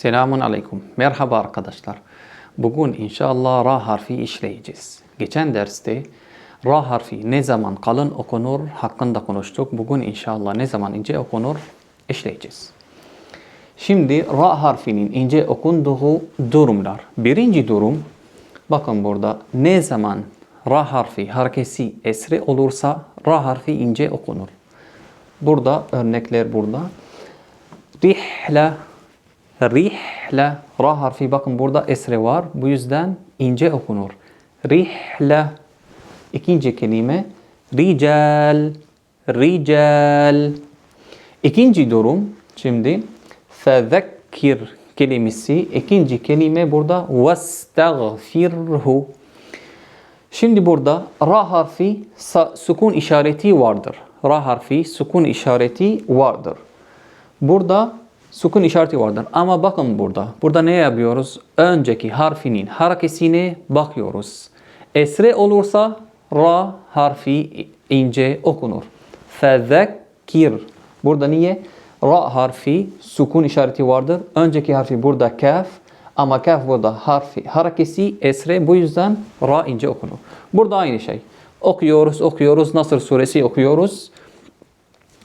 Selamun aleyküm. Merhaba arkadaşlar. Bugün inşallah ra harfi işleyeceğiz. Geçen derste ra harfi ne zaman kalın okunur hakkında konuştuk. Bugün inşallah ne zaman ince okunur işleyeceğiz. Şimdi ra harfinin ince okunduğu durumlar. Birinci durum bakın burada ne zaman ra harfi harekesi esre olursa ra harfi ince okunur. Burada örnekler burada. Rihle Rihle ra harfi bakın burada esre var. Bu yüzden ince okunur. Rihle ikinci kelime rical rical İkinci durum şimdi fezekkir kelimesi ikinci kelime burada vestagfirhu Şimdi burada ra harfi sukun işareti vardır. Ra harfi sukun işareti vardır. Burada sukun işareti vardır. Ama bakın burada. Burada ne yapıyoruz? Önceki harfinin harekesine bakıyoruz. Esre olursa ra harfi ince okunur. Fezekkir. Burada niye? Ra harfi sukun işareti vardır. Önceki harfi burada kaf. Ama kaf burada harfi harekesi esre. Bu yüzden ra ince okunur. Burada aynı şey. Okuyoruz, okuyoruz. Nasır suresi okuyoruz.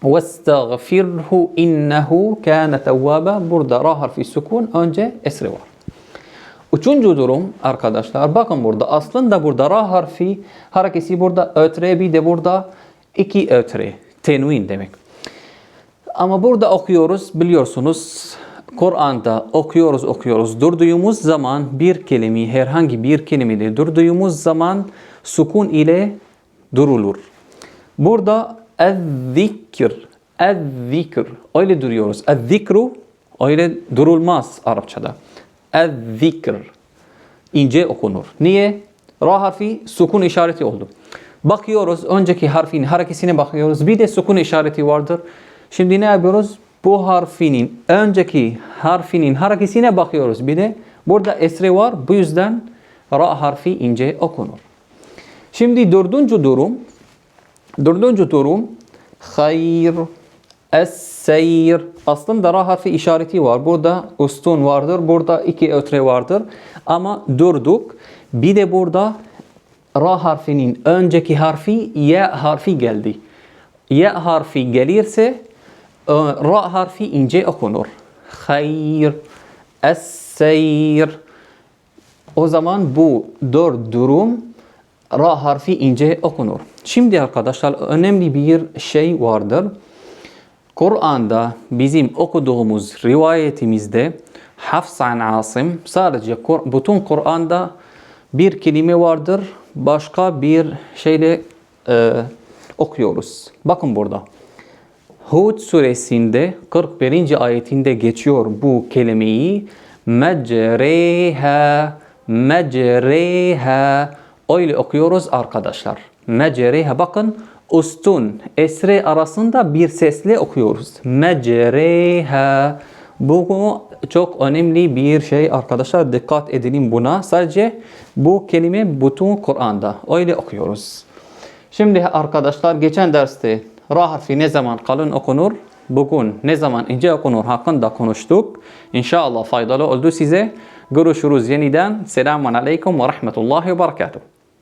وَاسْتَغْفِرْهُ اِنَّهُ كَانَ تَوَّابًا Burada ra harfi sukun önce esre var. Üçüncü durum arkadaşlar bakın burada aslında burada ra harfi harekesi burada ötre bir de burada iki ötre tenvin demek. Ama burada okuyoruz biliyorsunuz Kur'an'da okuyoruz okuyoruz durduğumuz zaman bir kelime herhangi bir kelimede durduğumuz zaman sukun ile durulur. Burada ez-zikr ez-zikr öyle duruyoruz. Ez-zikru öyle durulmaz Arapçada. Ez-zikr ince okunur. Niye? Ra harfi sukun işareti oldu. Bakıyoruz önceki harfin harekesine bakıyoruz. Bir de sukun işareti vardır. Şimdi ne yapıyoruz? Bu harfinin önceki harfinin harekesine bakıyoruz. Bir de burada esre var. Bu yüzden ra harfi ince okunur. Şimdi dördüncü durum Dördüncü durum hayır es-seyir. Aslında ra harfi işareti var. Burada ustun vardır. Burada iki ötre vardır. Ama durduk. Bir de burada ra harfinin önceki harfi ya harfi geldi. Ya harfi gelirse ra harfi ince okunur. Hayır es-seyir. O zaman bu dört durum ra harfi ince okunur. Şimdi arkadaşlar önemli bir şey vardır. Kur'an'da bizim okuduğumuz rivayetimizde Hafs an Asim sadece bütün Kur'an'da bir kelime vardır. Başka bir şeyle e, okuyoruz. Bakın burada. Hud suresinde 41. ayetinde geçiyor bu kelimeyi. Mecreha, mecreha. Öyle okuyoruz arkadaşlar. Mecreha bakın ustun esre arasında bir sesle okuyoruz. Mecreha. Bu çok önemli bir şey arkadaşlar. Dikkat edelim buna. Sadece bu kelime bütün Kur'an'da. Öyle okuyoruz. Şimdi arkadaşlar geçen derste ra harfi ne zaman kalın okunur? Bugün ne zaman ince okunur hakkında konuştuk. İnşallah faydalı oldu size. Görüşürüz yeniden. Selamun Aleyküm ve Rahmetullahi ve Berekatuhu.